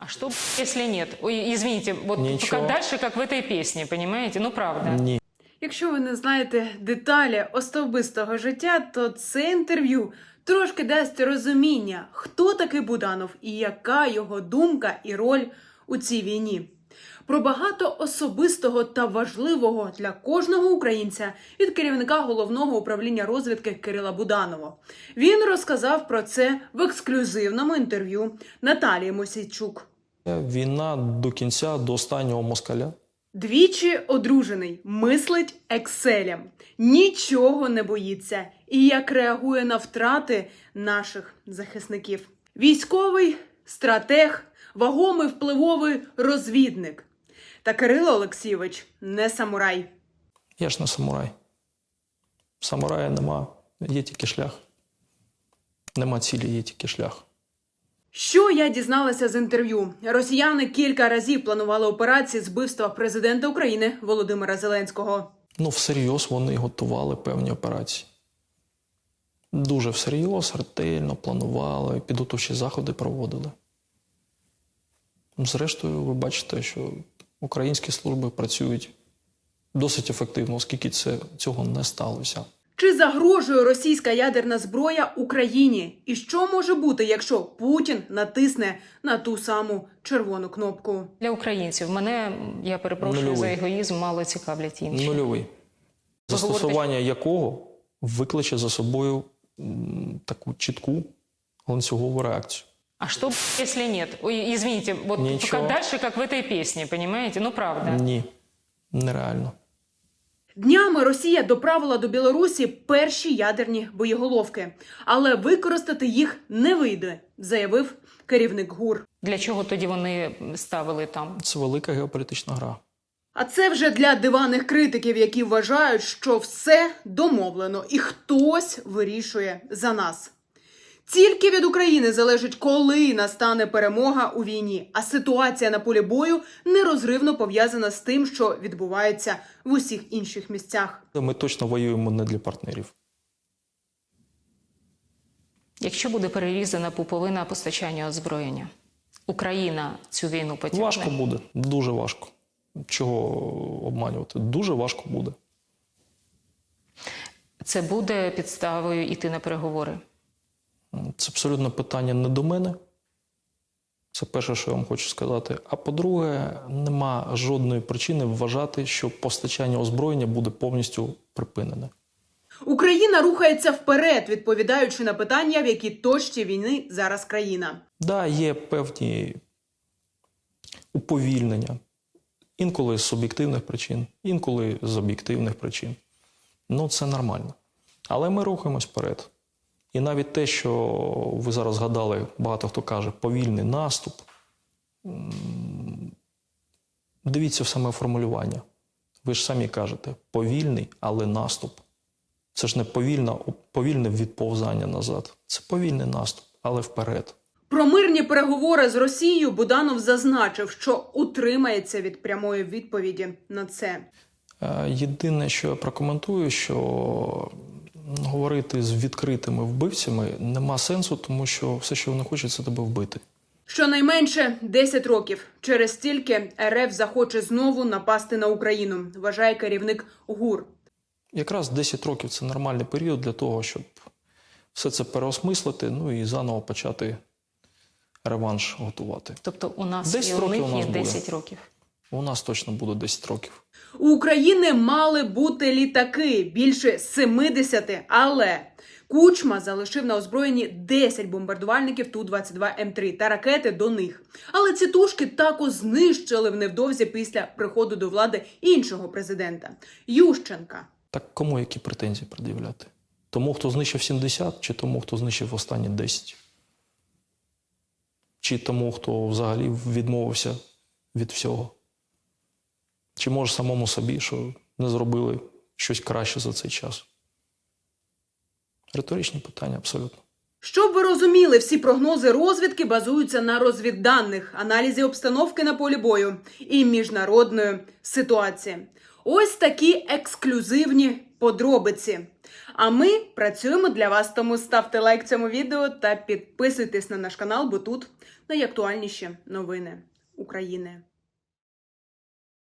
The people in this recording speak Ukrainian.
А что, если нет? Ой, извините, вот Ничего. как дальше, как в этой песне, понимаете? Ну, правда. Ні. Якщо ви не знаєте деталі особистого життя, то це інтерв'ю трошки дасть розуміння, хто такий Буданов і яка його думка і роль у цій війні. Про багато особистого та важливого для кожного українця від керівника головного управління розвідки Кирила Буданова. Він розказав про це в ексклюзивному інтерв'ю Наталії Мосійчук. Війна до кінця, до останнього москаля. Двічі одружений, мислить екселем, нічого не боїться і як реагує на втрати наших захисників. Військовий стратег, вагомий впливовий розвідник. Та Кирило Олексійович не самурай. Я ж не самурай. Самурая нема, є тільки шлях. Нема цілі, є тільки шлях. Що я дізналася з інтерв'ю? Росіяни кілька разів планували операції з вбивства президента України Володимира Зеленського. Ну, всерйоз вони готували певні операції. Дуже всерйоз, ретельно планували, підготовчі заходи проводили. Зрештою, ви бачите, що українські служби працюють досить ефективно, оскільки це, цього не сталося. Чи загрожує російська ядерна зброя Україні? І що може бути, якщо Путін натисне на ту саму червону кнопку? Для українців мене, я перепрошую Нульовий. за егоїзм, мало цікавлять інші. Нульовий. Застосування якого викличе за собою таку чітку ланцюгову реакцію. А что, если нет? Ой, извините, вот Ничего. как дальше, как в этой песне, понимаете? Ну, правда. Ні, нереально. Днями Росія доправила до Білорусі перші ядерні боєголовки, але використати їх не вийде, заявив керівник ГУР. Для чого тоді вони ставили там? Це велика геополітична гра. А це вже для диваних критиків, які вважають, що все домовлено і хтось вирішує за нас. Тільки від України залежить, коли настане перемога у війні, а ситуація на полі бою нерозривно пов'язана з тим, що відбувається в усіх інших місцях. Ми точно воюємо не для партнерів. Якщо буде перерізана пуповина постачання озброєння, Україна цю війну потягне? Важко буде, дуже важко. Чого обманювати? Дуже важко буде. Це буде підставою йти на переговори. Це абсолютно питання не до мене. Це перше, що я вам хочу сказати. А по-друге, нема жодної причини вважати, що постачання озброєння буде повністю припинене. Україна рухається вперед, відповідаючи на питання, в якій точці війни зараз країна. Да, є певні уповільнення. Інколи з суб'єктивних причин, інколи з об'єктивних причин. Ну, це нормально. Але ми рухаємось вперед. І навіть те, що ви зараз згадали, багато хто каже, повільний наступ. Дивіться в саме формулювання. Ви ж самі кажете, повільний, але наступ. Це ж не повільне, повільне відповзання назад. Це повільний наступ, але вперед. Про мирні переговори з Росією Буданов зазначив, що утримається від прямої відповіді на це. Е, Єдине, що я прокоментую, що говорити з відкритими вбивцями нема сенсу, тому що все, що вони хочуть, це тебе вбити. Щонайменше 10 років через стільки РФ захоче знову напасти на Україну, вважає керівник ГУР. Якраз 10 років це нормальний період для того, щоб все це переосмислити, ну і заново почати реванш готувати. Тобто у нас 10 і у років них у нас є буде. 10 років. У нас точно буде 10 років. У України мали бути літаки більше 70, але Кучма залишив на озброєнні 10 бомбардувальників Ту-22М3 та ракети до них. Але ці тушки також знищили в невдовзі після приходу до влади іншого президента Ющенка. Так кому які претензії пред'являти? Тому, хто знищив 70, чи тому, хто знищив останні 10? Чи тому, хто взагалі відмовився від всього? Чи може самому собі, що не зробили щось краще за цей час? Риторичні питання абсолютно. Щоб ви розуміли, всі прогнози розвідки базуються на розвідданих, аналізі обстановки на полі бою і міжнародної ситуації. Ось такі ексклюзивні подробиці. А ми працюємо для вас, тому ставте лайк цьому відео та підписуйтесь на наш канал, бо тут найактуальніші новини України.